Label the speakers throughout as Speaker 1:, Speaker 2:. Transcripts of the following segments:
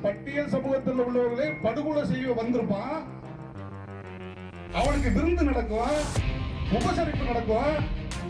Speaker 1: பட்டியல் சமூகத்தில் உள்ளவர்களை படுகொலை செய்ய வந்திருப்பான். அவனுக்கு விருந்து நடக்கும்? உபசரிப்பு நடக்கும்?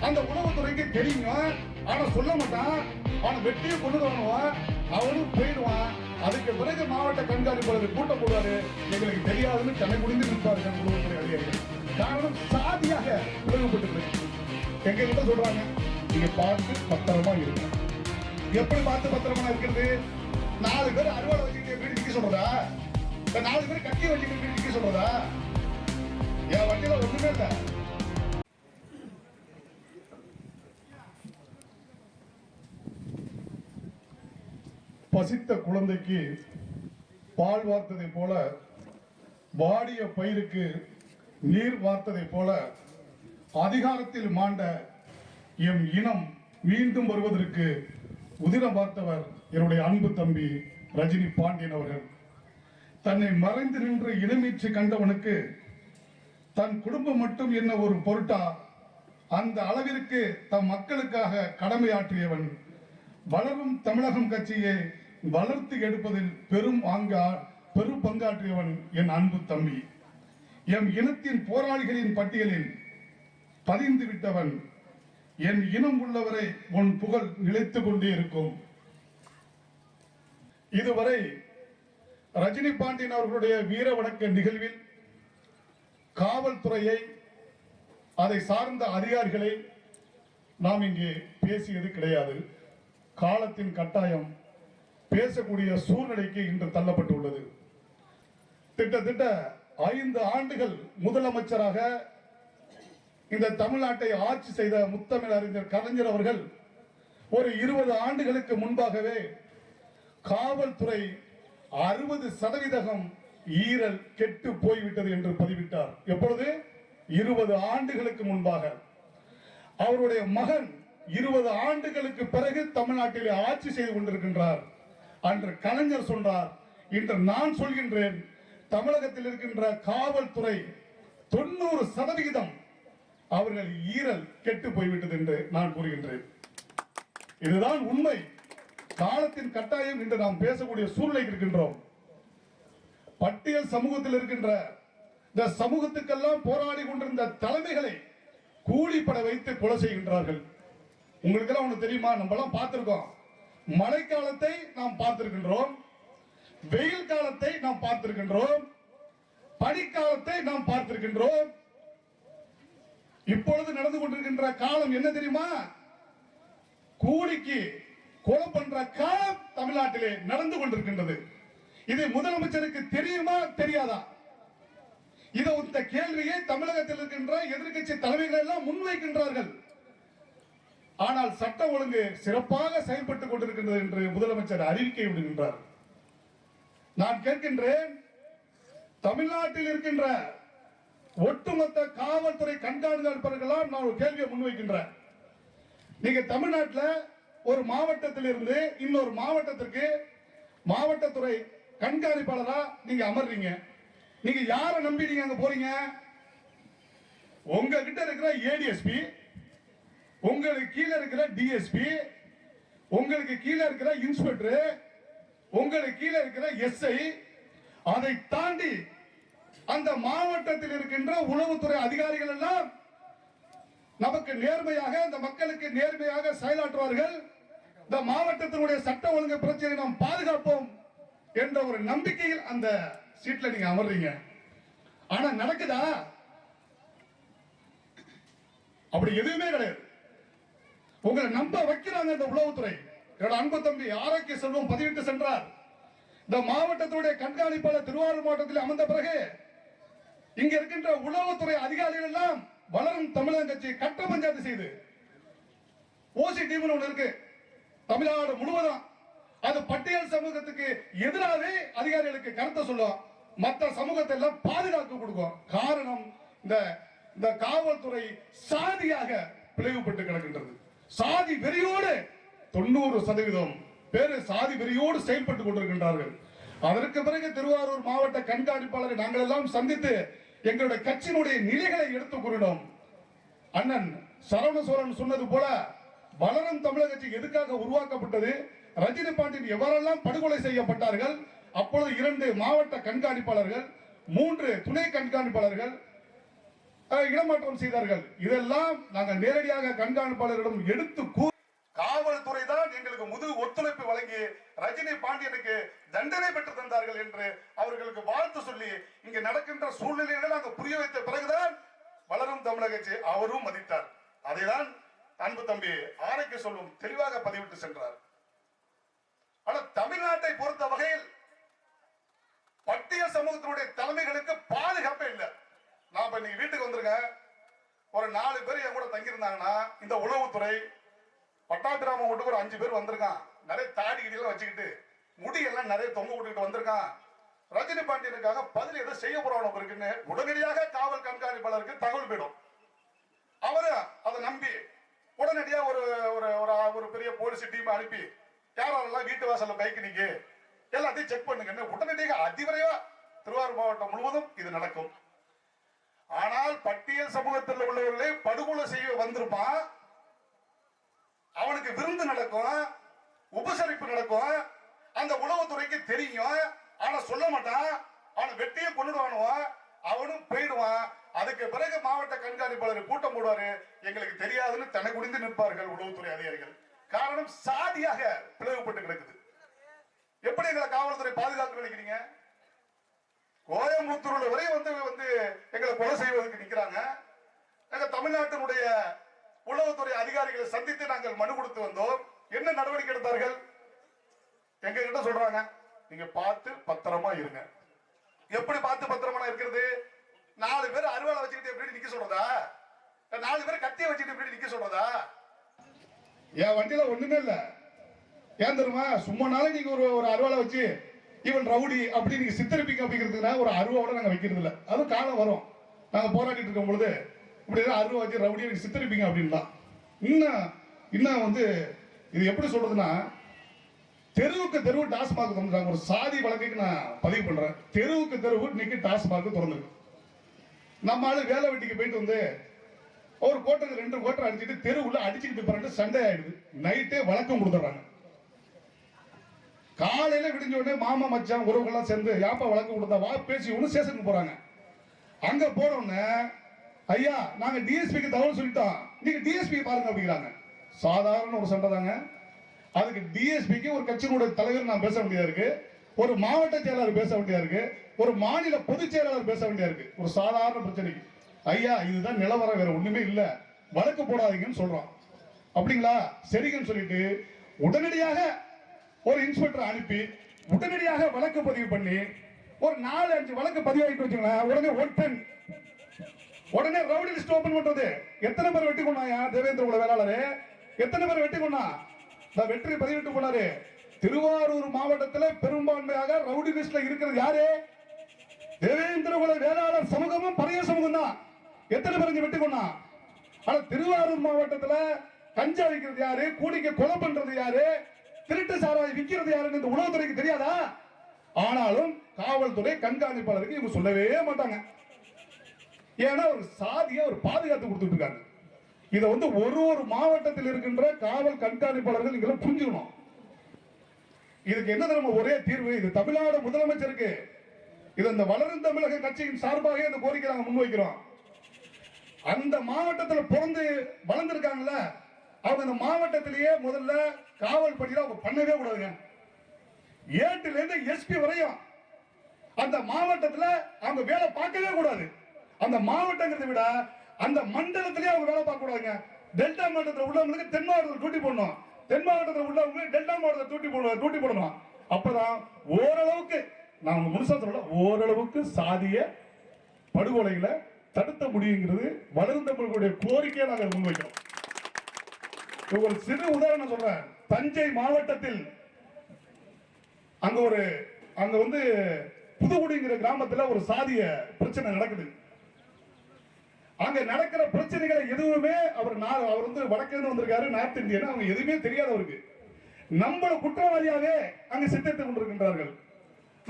Speaker 1: அந்த உணவுத்துறைக்கு தெரியும்? ஆனா சொல்ல மாட்டான். அவன் வெட்டியை கொண்டு வரணும்? அவனும் போயிடுவான். அதுக்கு பிறகு மாவட்ட கண்காணிப்பாளர் கூட்டம் போடுவாரு. எங்களுக்கு தெரியாதுன்னு தன்னை குடிந்து நிற்பாரு உணவுத்துறை அதிகாரிகள். காரணம் சாதியாக பிளவுபட்டு எங்க கிட்ட சொல்றாங்க நீங்க பார்த்து பத்திரமா இருங்க. எப்படி பார்த்து பத்திரமா இருக்கிறது? நாலு பேர் அறுவாலை வச்சுக்கிட்டு வீடு நிக்க சொல்றதா? இப்ப நாலு பேர் கட்டி வச்சுக்கிட்டு வீடு நிக்க சொல்றதா? என் வண்டியில ஒண்ணுமே இல்லை. பசித்த குழந்தைக்கு பால் வார்த்ததை போல வாடிய பயிருக்கு நீர் வார்த்ததை போல அதிகாரத்தில் மாண்ட எம் இனம் மீண்டும் வருவதற்கு உதிரம் பார்த்தவர் என்னுடைய அன்பு தம்பி ரஜினி பாண்டியன் அவர்கள். தன்னை மறைந்து நின்று இனமீச்சு கண்டவனுக்கு தன் குடும்பம் மட்டும் என்ன ஒரு பொருட்டா? அந்த அளவிற்கு தம் மக்களுக்காக கடமையாற்றியவன். வளரும் தமிழகம் கட்சியை வளர்த்து எடுப்பதில் பெரும் ஆங்கா பெரும் பங்காற்றியவன் என் அன்பு தம்பி. எம் இனத்தின் போராளிகளின் பட்டியலில் பதிந்து விட்டவன். என் இனம் உள்ளவரை உன் புகழ் நிலைத்துக் கொண்டே இருக்கும். இதுவரை ரஜினி பாண்டியன் அவர்களுடைய வீர வணக்க நிகழ்வில் காவல்துறையை அதை சார்ந்த அதிகாரிகளை நாம் இங்கே பேசியது கிடையாது. காலத்தின் கட்டாயம் பேசக்கூடிய சூழ்நிலைக்கு இன்று தள்ளப்பட்டுள்ளது. திட்டத்திட்ட ஐந்து ஆண்டுகள் முதலமைச்சராக இந்த தமிழ்நாட்டை ஆட்சி செய்த முத்தமிழ் அறிஞர் கலைஞர் அவர்கள் ஒரு இருபது ஆண்டுகளுக்கு முன்பாகவே காவல்துறை அறுபது சதவீதம் ஈரல் கெட்டு போய்விட்டது என்று பதிவிட்டார். எப்பொழுது? இருபது ஆண்டுகளுக்கு முன்பாக. அவருடைய மகன் இருபது ஆண்டுகளுக்கு பிறகு தமிழ்நாட்டிலே ஆட்சி செய்து கொண்டிருக்கின்றார். அன்று கலைஞர் சொன்னார் இன்று நான் சொல்கின்றேன் தமிழகத்தில் இருக்கின்ற காவல்துறை தொண்ணூறு சதவிகிதம் அவர்கள் ஈரல் கெட்டு போய்விட்டது என்று நான் கூறுகின்றேன். இதுதான் உண்மை. காலத்தின் கட்டாயம் என்று நாம் பேசக்கூடிய சூழ்நிலை இருக்கின்றோம். பட்டியல் சமூகத்தில் இருக்கின்ற இந்த சமூகத்துக்கெல்லாம் போராடி கொண்டிருந்த தலைமைகளை கூலிப்பட வைத்து கொலை செய்கின்றார்கள். உங்களுக்கு எல்லாம் தெரியுமா? நம்ம எல்லாம் பார்த்திருக்கோம். மழைக்காலத்தை நாம் பார்த்திருக்கின்றோம். வெயில் காலத்தை நாம் பார்த்திருக்கின்றோம். பனிக்காலத்தை நாம் பார்த்திருக்கின்றோம். இப்பொழுது நடந்து கொண்டிருக்கின்ற காலம் என்ன தெரியுமா? கூலிக்கு கொலை பண்ற காலம் தமிழ்நாட்டிலே நடந்து கொண்டிருக்கின்றது. இது முதலமைச்சருக்கு தெரியுமா தெரியாதா? இதை இந்த கேள்வியை தமிழகத்தில் இருக்கின்ற எதிர்க்கட்சி தலைமைகள் எல்லாம் முன்வைக்கின்றார்கள். ஆனால் சட்ட ஒழுங்கு சிறப்பாக செயல்பட்டுக் கொண்டிருக்கின்றது என்று முதலமைச்சர் அறிவிக்கை விடுகின்றார் நான் கேட்கின்றேன் தமிழ்நாட்டில் இருக்கின்ற ஒட்டுமொத்த காவல்துறை கண்காணிப்பாளர்களாம் நான் ஒரு கேள்வியை முன்வைக்கின்றேன். நீங்க தமிழ்நாட்டில் ஒரு மாவட்டத்தில் இருந்து இன்னொரு மாவட்டத்திற்கு மாவட்டத்துறை கண்காணிப்பாளரா நீங்க அமர்றீங்க. நீங்க யாரை நம்பி நீங்க அங்க போறீங்க? உங்க கிட்ட இருக்கிற ஏடிஎஸ்பி உங்களுக்கு கீழே இருக்கிற டிஎஸ்பி உங்களுக்கு கீழே இருக்கிற இன்ஸ்பெக்டர் உங்களுக்கு கீழே இருக்கிற எஸ்ஐ அதை தாண்டி அந்த மாவட்டத்தில் இருக்கின்ற உளவுத்துறை அதிகாரிகள் எல்லாம் நமக்கு நேர்மையாக இந்த மக்களுக்கு நேர்மையாக செயலாற்றுவார்கள். இந்த மாவட்டத்தினுடைய சட்ட ஒழுங்கு பிரச்சனை நாம் பாதுகாப்போம் என்ற ஒரு நம்பிக்கையில் அந்த சீட்ல நீங்க அமர்றீங்க. ஆனா நடக்குதா? அப்படி எதுவுமே கிடையாது. உங்களை நம்ப வைக்கிறாங்க இந்த உளவுத்துறை. என்னோட அன்பு தம்பி ஆரோக்கிய செல்வம் பதிவிட்டு சென்றார். இந்த மாவட்டத்துடைய கண்காணிப்பாளர் திருவாரூர் மாவட்டத்தில் அமர்ந்த பிறகு இங்க இருக்கின்ற உளவுத்துறை அதிகாரிகள் எல்லாம் வளரும் தமிழகம் கட்சி கட்ட பஞ்சாயத்து செய்து ஓசி டீம்னு ஒன்று இருக்கு. தமிழ்நாடு முழுவதும் அது பட்டியல் சமூகத்துக்கு எதிராகவே அதிகாரிகளுக்கு கருத்தை சொல்லும். மற்ற சமூகத்தை எல்லாம் பாதுகாப்பு கொடுக்கும். காரணம் இந்த இந்த காவல்துறை சாதியாக பிளவுபட்டு கிடக்கின்றது. சாதி வெறியோடு தொண்ணூறு சதவீதம் பேரு சாதி வெறியோடு செயல்பட்டுக் கொண்டிருக்கின்றார்கள். அதற்கு பிறகு திருவாரூர் மாவட்ட கண்காணிப்பாளரை நாங்கள் எல்லாம் சந்தித்து எங்களுடைய கட்சியினுடைய நிலைகளை எடுத்துக் கூறினோம். அண்ணன் சரவண சோழன் சொன்னது போல வளரும் தமிழக கட்சி எதுக்காக உருவாக்கப்பட்டது? ரஜினி பாண்டியன் எவரெல்லாம் படுகொலை செய்யப்பட்டார்கள்? அப்பொழுது இரண்டு மாவட்ட கண்காணிப்பாளர்கள் மூன்று துணை கண்காணிப்பாளர்கள் அஹ், இடமாற்றம் செய்தார்கள். இதெல்லாம் நாங்கள் நேரடியாக கண்காணிப்பாளரிடம் எடுத்து கூ காவல்துறை தான் எங்களுக்கு முதுகு ஒத்துழைப்பு வழங்கி ரஜினி பாண்டியனுக்கு தண்டனை பெற்று தந்தார்கள் என்று அவர்களுக்கு வாழ்த்து சொல்லி இங்கு நடக்கின்ற சூழ்நிலைகளை நாங்கள் புரிய வைத்த பிறகுதான் வளரும் தமிழக அவரும் மதித்தார். அதைதான் அன்பு தம்பி ஆரோக்கிய சொல்லும் தெளிவாக பதிவிட்டு சென்றார். ஆனா தமிழ்நாட்டை பொறுத்த வகையில் பட்டியல் சமூகத்தினுடைய தலைமைகளுக்கு பாதுகாப்பே இல்லை. நான் இப்ப இன்னைக்கு வீட்டுக்கு வந்திருக்கேன். ஒரு நாலு பேர் என் கூட தங்கியிருந்தாங்கன்னா இந்த உளவுத்துறை பட்டாபிராம வீட்டுக்கு ஒரு அஞ்சு பேர் வந்திருக்கான். நிறைய தாடி கிடியெல்லாம் வச்சுக்கிட்டு முடியெல்லாம் நிறைய தொங்க விட்டுக்கிட்டு வந்திருக்கான். ரஜினி பாண்டியனுக்காக பதில் எதை செய்ய போறவனும் இருக்குன்னு உடனடியாக காவல் கண்காணிப்பாளருக்கு தகவல் போயிடும். அவரு அதை நம்பி உடனடியாக ஒரு ஒரு ஒரு ஒரு பெரிய போலீஸ் டீம் அனுப்பி யாரெல்லாம் வீட்டு வாசல்ல பைக் நிக்கு எல்லாத்தையும் செக் பண்ணுங்கன்னு உடனடியாக அதிவிரைவா திருவாரூர் மாவட்டம் முழுவதும் இது நடக்கும். ஆனால் பட்டியல் சமூகத்தில் உள்ளவர்களை படுகொலை செய்ய வந்திருப்பான். அவனுக்கு விருந்து நடக்கும் உபசரிப்பு நடக்கும். அந்த உளவுத்துறைக்கு தெரியும். ஆனா சொல்ல மாட்டான். அவனை வெட்டியே கொண்டுடுவானுவான் அவனும் போயிடுவான். அதுக்கு பிறகு மாவட்ட கண்காணிப்பாளர் கூட்டம் போடுவாரு. எங்களுக்கு தெரியாதுன்னு தனக்கு குடிந்து நிற்பார்கள் உளவுத்துறை அதிகாரிகள். காரணம் சாதியாக பிளவுபட்டு கிடக்குது. எப்படி எங்களை காவல்துறை பாதுகாக்க நினைக்கிறீங்க? கோயம்புத்தூர்ல வரை வந்து வந்து எங்களை கொலை செய்வதற்கு நிக்கிறாங்க. எங்க தமிழ்நாட்டினுடைய உளவுத்துறை அதிகாரிகளை சந்தித்து நாங்கள் மனு கொடுத்து வந்தோம். என்ன நடவடிக்கை எடுத்தார்கள்? எங்க கிட்ட சொல்றாங்க நீங்க பார்த்து பத்திரமா இருங்க. எப்படி பார்த்து பத்திரமா இருக்கிறது? நாலு பேர் அருவாளை வச்சுக்கிட்டு எப்படி நிக்க சொல்றதா? நாலு பேர் கத்திய வச்சுக்கிட்டு எப்படி நிக்க சொல்றதா? என் வண்டியில ஒண்ணுமே இல்ல. ஏன் தெரியுமா? நாளும் நீங்க ஒரு ஒரு அருவாளை வச்சு இவன் ரவுடி அப்படி நீங்க சித்தரிப்பீங்க அப்படிங்கிறதுனா ஒரு அருவாவோட நாங்க வைக்கிறது இல்ல அதுவும் காலம் வரும். நாங்க போராடிட்டு இருக்கும் பொழுது இப்படி ஏதாவது அருவா வச்சு ரவுடி சித்தரிப்பீங்க அப்படின்னா இன்னும் இன்னும் வந்து இது எப்படி சொல்றதுன்னா தெருவுக்கு தெருவு டாஸ்மாக் திறந்துருக்காங்க ஒரு சாதி வழக்குக்கு நான் பதிவு பண்றேன். தெருவுக்கு தெருவு இன்னைக்கு டாஸ்மாக் திறந்துருக்கு. நம்ம ஆளு வேலை வெட்டிக்கு போயிட்டு வந்து ஒரு கோட்டை ரெண்டு கோட்டை அடிச்சுட்டு தெருவுள்ள அடிச்சுக்கிட்டு பிறகு சண்டை ஆயிடுது. நைட்டே வழக்கம் கொடுத்துட்றாங்க. காலையில விடிஞ்ச உடனே மாமா மச்சான் உறவுகள்லாம் சேர்ந்து யாப்பா வழக்கம் கொடுத்தா வா பேசி ஒன்று ஸ்டேஷனுக்கு போறாங்க. அங்க போன ஐயா நாங்க டிஎஸ்பிக்கு தகவல் சொல்லிட்டோம். நீங்க டிஎஸ்பி பாருங்க அப்படிங்கிறாங்க. சாதாரண ஒரு சண்டை தாங்க. அதுக்கு டிஎஸ்பிக்கு ஒரு கட்சியினுடைய தலைவர் நான் பேச வேண்டியதா இருக்கு. ஒரு மாவட்ட செயலாளர் பேச வேண்டியதா இருக்கு. ஒரு மாநில பொதுச் செயலாளர் பேச வேண்டியதா இருக்கு. ஒரு சாதாரண பிரச்சனைக்கு ஐயா இதுதான் நிலவரம் வேற ஒண்ணுமே இல்ல. வழக்கு போடாதீங்கன்னு சொல்றோம். அப்படிங்களா? சரிங்கன்னு சொல்லிட்டு உடனடியாக ஒரு இன்ஸ்பெக்டர் அனுப்பி உடனடியாக வழக்கு பதிவு பண்ணி ஒரு நாலு அஞ்சு வழக்கு பதிவாகிட்டு வச்சுங்களேன். உடனே ஒன் உடனே ரவுடி லிஸ்ட் ஓபன் பண்றது. எத்தனை பேர் வெட்டி கொண்டாயா? தேவேந்திர குல வேளாளரு. எத்தனை பேர் வெட்டி கொண்டா? இந்த வெற்றி பதிவிட்டு போனாரு. திருவாரூர் மாவட்டத்தில் பெரும்பான்மையாக ரவுடி லிஸ்ட்ல இருக்கிறது யாரு? தேவேந்திர குல வேளாளர் சமூகமும் பழைய சமூகம் தான். எத்தனை பேர் இங்க வெட்டி கொண்டா? ஆனா திருவாரூர் மாவட்டத்துல கஞ்சா விற்கிறது யாரு? கூடிக்க கொலை பண்றது யாரு? திருட்டு சாராய் விற்கிறது யாருன்னு இந்த உளவுத்துறைக்கு தெரியாதா? ஆனாலும் காவல்துறை கண்காணிப்பாளருக்கு இவங்க சொல்லவே மாட்டாங்க. ஏன்னா ஒரு சாதியை ஒரு பாதுகாத்து கொடுத்துட்டு இருக்காங்க இதை வந்து ஒரு ஒரு மாவட்டத்தில் இருக்கின்ற காவல் கண்காணிப்பாளர்கள் நீங்களும் புரிஞ்சுக்கணும். இதுக்கு என்ன நம்ம ஒரே தீர்வு? இது தமிழ்நாடு முதலமைச்சருக்கு. இது இந்த வளரும் தமிழக கட்சியின் சார்பாக இந்த கோரிக்கை நாங்கள் முன்வைக்கிறோம். அந்த மாவட்டத்தில் பிறந்து வளர்ந்துருக்காங்கல்ல அவங்க அந்த மாவட்டத்திலேயே முதல்ல காவல் பணியில் அவங்க பண்ணவே கூடாதுங்க. ஏட்டுல இருந்து எஸ்பி வரையும் அந்த மாவட்டத்தில் அவங்க வேலை பார்க்கவே கூடாது. அந்த மாவட்டங்கிறத விட அந்த மண்டலத்திலேயே அவங்க வேலை பார்க்க கூடாதுங்க டெல்டா மாவட்டத்தில் உள்ளவங்களுக்கு தென் மாவட்டத்தில் டியூட்டி போடணும். தென் மாவட்டத்தில் உள்ளவங்களுக்கு டெல்டா மாவட்டத்தில் தூட்டி போடுவோம் தூட்டி போடணும். அப்பதான் ஓரளவுக்கு நான் முழுசா சொல்ல ஓரளவுக்கு சாதிய படுகொலைகளை தடுத்த முடியுங்கிறது வளரும் தமிழர்களுடைய கோரிக்கையை நாங்கள் முன்வைக்கிறோம். ஒரு சிறு உதாரணம் சொல்றேன். தஞ்சை மாவட்டத்தில் அங்க ஒரு அங்க வந்து புதுகுடிங்கிற கிராமத்துல ஒரு சாதிய பிரச்சனை நடக்குது. அங்க நடக்கிற பிரச்சனைகளை எதுவுமே அவர் அவர் வந்து வடக்கேன்னு வந்திருக்காரு நார்த் இந்தியன் அவங்க எதுவுமே தெரியாதவருக்கு நம்மள குற்றவாளியாவே அங்க சித்தரித்துக் கொண்டிருக்கின்றார்கள்.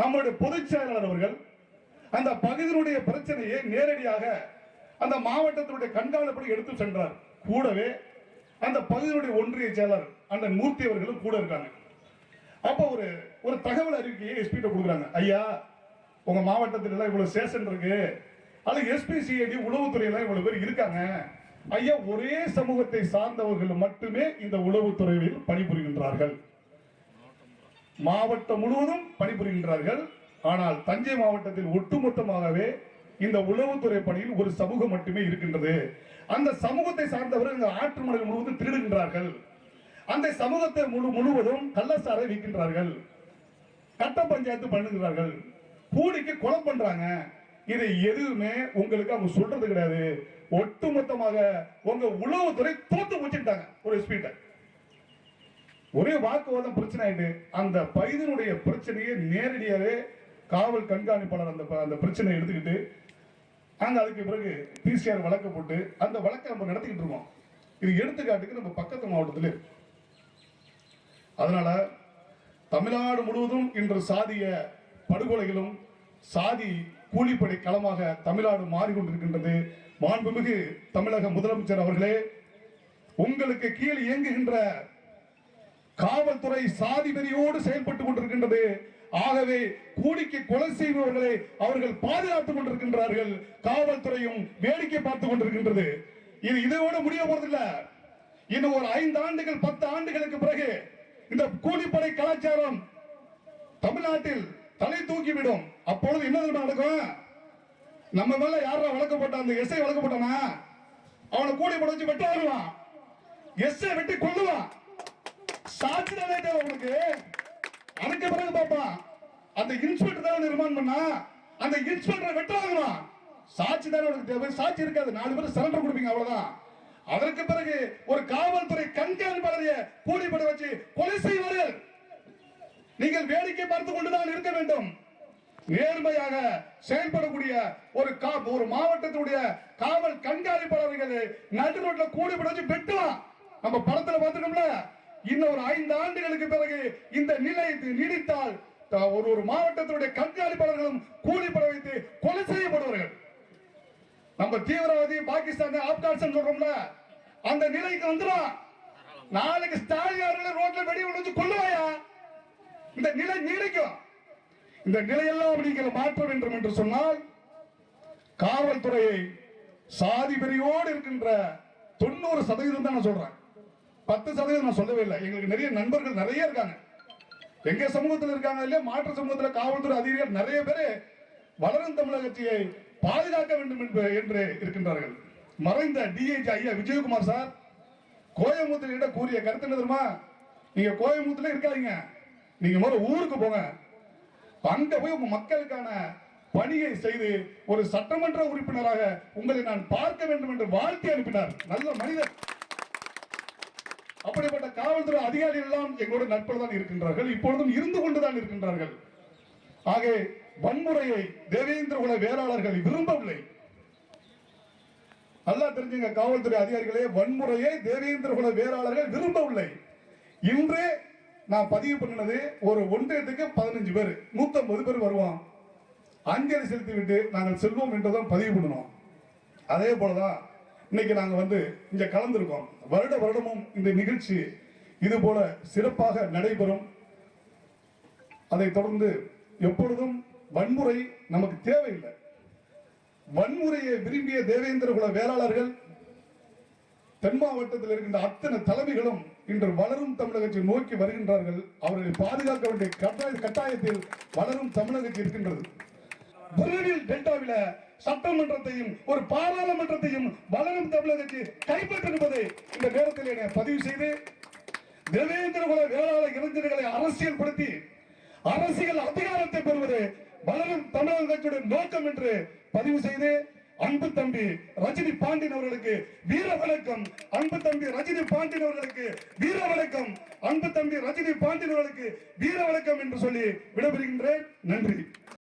Speaker 1: நம்மளுடைய பொதுச் செயலாளர் அவர்கள் அந்த பகுதியினுடைய பிரச்சனையை நேரடியாக அந்த மாவட்டத்தினுடைய கண்காணிப்படி எடுத்து சென்றார். கூடவே அந்த பகுதியினுடைய ஒன்றிய செயலர் அந்த மூர்த்தி அவர்களும் கூட இருக்காங்க. அப்போ ஒரு ஒரு தகவல் அறிக்கையை எஸ்பி கொடுக்குறாங்க. ஐயா உங்க மாவட்டத்தில் எல்லாம் இவ்வளவு ஸ்டேஷன் இருக்கு. ஆனால் எஸ்பிசிஐடி உளவுத்துறையில இவ்வளவு பேர் இருக்காங்க. ஐயா ஒரே சமூகத்தை சார்ந்தவர்கள் மட்டுமே இந்த உளவுத்துறையில் பணிபுரிகின்றார்கள். மாவட்டம் முழுவதும் பணிபுரிகின்றார்கள். ஆனால் தஞ்சை மாவட்டத்தில் ஒட்டுமொத்தமாகவே இந்த உளவுத்துறை பணியில் ஒரு சமூகம் மட்டுமே இருக்கின்றது. அந்த சமூகத்தை சார்ந்தவர்கள் இந்த ஆற்று மணல் முழுவதும் திருடுகின்றார்கள். அந்த சமூகத்தை முழு முழுவதும் கள்ளசாரை விற்கின்றார்கள். கட்ட பஞ்சாயத்து பண்ணுகிறார்கள். கூலிக்கு கொலை பண்றாங்க. இதை எதுவுமே உங்களுக்கு அவங்க சொல்றது கிடையாது. ஒட்டுமொத்தமாக உங்க உளவுத்துறை தோத்து வச்சுட்டாங்க ஒரு ஸ்பீட்டை ஒரே வாக்குவாதம் பிரச்சனை ஆயிட்டு அந்த பைதனுடைய பிரச்சனையை நேரடியாகவே காவல் கண்காணிப்பாளர் அந்த அந்த பிரச்சனையை எடுத்துக்கிட்டு அங்க அதுக்கு பிறகு பிசிஆர் வழக்கு போட்டு அந்த வழக்கை நம்ம நடத்திக்கிட்டு இருக்கோம். இது எடுத்துக்காட்டுக்கு நம்ம பக்கத்து மாவட்டத்தில். அதனால தமிழ்நாடு முழுவதும் இன்று சாதிய படுகொலைகளும் சாதி கூலிப்படை களமாக தமிழ்நாடு மாறிக்கொண்டிருக்கின்றது. மாண்புமிகு தமிழக முதலமைச்சர் அவர்களே உங்களுக்கு கீழ் இயங்குகின்ற காவல்துறை சாதி வெறியோடு செயல்பட்டுக் கொண்டிருக்கின்றது. ஆகவே கூலிக்கு கொலை செய்பவர்களை அவர்கள் பாதுகாத்துக் கொண்டிருக்கின்றார்கள். காவல்துறையும் வேடிக்கை பார்த்துக் கொண்டிருக்கின்றது. இது இதோட முடிய போறதில்ல. இன்னும் ஒரு ஐந்து ஆண்டுகள் பத்து ஆண்டுகளுக்கு பிறகு இந்த கூலிப்படை கலாச்சாரம் தமிழ்நாட்டில் தலை தூக்கிவிடும். அப்பொழுது என்ன நடக்கும்? நம்ம மேல யாரா வழக்கு போட்டான் அந்த எஸ்ஐ வழக்கு போட்டானா அவனை கூலி போட வச்சு வெட்ட வருவான் எஸ்ஐ வெட்டி கொல்லுவான். சாட்சி தான் அவனுக்கு உனக்கு அதுக்கு பிறகு பாப்பான் அந்த இன்ஸ்பெக்டர் தான் நிர்மாணம் பண்ணா? அந்த இன்ஸ்பெக்டரை வெட்டுவாங்களாம் சாட்சி தானே உனக்கு தேவை. சாட்சி இருக்காது. நாலு பேர் சரண்டர் கொடுப்பீங்க அவ்வளவுதான். அதற்கு பிறகு ஒரு காவல்துறை கண்காணிப்பாளரைய கூலிப்பட வச்சு கொலை செய்வார்கள். நீங்கள் வேடிக்கை பார்த்து கொண்டுதான் இருக்க வேண்டும். நேர்மையாக செயல்படக்கூடிய ஒரு கா ஒரு மாவட்டத்துடைய காவல் கண்காணிப்பாளர்கள் நடு ரோட்ல கூடி வச்சு வெட்டலாம். நம்ம படத்துல பார்த்துட்டோம்ல இன்னும் ஒரு ஐந்து ஆண்டுகளுக்கு பிறகு இந்த நிலை நீடித்தால் ஒரு ஒரு மாவட்டத்தினுடைய கண்காணிப்பாளர்களும் கூலிப்பட வைத்து கொலை செய்யப்படுவார்கள். நம்ம தீவிரவாதி பாகிஸ்தான் ஆப்கானிஸ்தான் சொல்றோம்ல அந்த நிலைக்கு வந்துடும் நாளைக்கு ஸ்டாலின் அவர்களை ரோட்ல வெடி விழுந்து கொள்ளுவாயா இந்த நிலை நீடிக்கும். இந்த நிலையெல்லாம் நீங்கள் மாற்ற வேண்டும் என்று சொன்னால் காவல்துறையை சாதி பெரியோடு இருக்கின்ற தொண்ணூறு சதவீதம் தான் நான் சொல்றேன். பத்து சதவீதம் நான் சொல்லவே இல்லை. எங்களுக்கு நிறைய நண்பர்கள் நிறைய இருக்காங்க. எங்க சமூகத்தில் இருக்காங்க இல்லையா? மாற்று சமூகத்தில் காவல்துறை அதிகாரிகள் நிறைய பேர் வளரும் தமிழக கட்சியை பாதுகாக்க வேண்டும் என்று என்று இருக்கின்றார்கள். மறைந்த டிஐஜி ஐயா விஜயகுமார் சார் கோயம்புத்தூர் கூறிய கருத்து என்ன தெரியுமா? நீங்க கோயம்புத்தூர்ல இருக்காதீங்க. நீங்க முதல்ல ஊருக்கு போங்க. அங்க போய் உங்க மக்களுக்கான பணியை செய்து ஒரு சட்டமன்ற உறுப்பினராக உங்களை நான் பார்க்க வேண்டும் என்று வாழ்த்தி அனுப்பினார். நல்ல மனிதர். அப்படிப்பட்ட காவல்துறை அதிகாரிகள் எல்லாம் எங்களோட நட்பில் தான் இருக்கின்றார்கள். இப்பொழுதும் இருந்து கொண்டுதான் இருக்கின்றார்கள். ஆக வன்முறையை தேவேந்திர குல வேளாளர்கள் விரும்பவில்லை. நல்லா தெரிஞ்சுங்க காவல்துறை அதிகாரிகளே வன்முறையை தேவேந்திர குல வேளாளர்கள் விரும்பவில்லை. இன்றே நான் பதிவு பண்ணினது ஒரு ஒன்றியத்துக்கு பதினஞ்சு பேர். நூத்தம்பது பேர் வருவான் அஞ்சலி செலுத்தி விட்டு நாங்கள் செல்வோம் என்றுதான் பதிவு பண்ணணும் அதே போலதான் இன்னைக்கு நாங்க வந்து இங்க கலந்திருக்கோம். வருட வருடமும் இந்த நிகழ்ச்சி இது போல சிறப்பாக நடைபெறும். அதைத் தொடர்ந்து எப்பொழுதும் வன்முறை நமக்கு தேவையில்லை. வன்முறையை விரும்பிய தேவேந்திர குல வேளாளர்கள் தென் மாவட்டத்தில் இருக்கின்ற அத்தனை தலைமைகளும் இன்று வளரும் தமிழகத்தை நோக்கி வருகின்றார்கள். அவர்களை பாதுகாக்க வேண்டிய கட்டாய கட்டாயத்தில் வளரும் தமிழகத்தில் இருக்கின்றது. விரைவில் டெல்டாவில சட்டமன்றத்தையும் ஒரு பாராளுமன்றத்தையும் வளரும் தமிழகத்தை கைப்பற்றிருப்பதை இந்த நேரத்தில் பதிவு செய்து தேவேந்திர குல வேளாள இளைஞர்களை அரசியல்படுத்தி அரசியல் அதிகாரத்தை பெறுவது வளரும் தமிழக கட்சியுடைய நோக்கம் என்று பதிவு செய்து அன்பு தம்பி ரஜினி பாண்டியன் அவர்களுக்கு வீர வணக்கம். அன்பு தம்பி ரஜினி பாண்டியன் அவர்களுக்கு வீர வணக்கம். அன்பு தம்பி ரஜினி பாண்டியன் அவர்களுக்கு வீர வணக்கம் என்று சொல்லி விடைபெறுகின்றேன். நன்றி.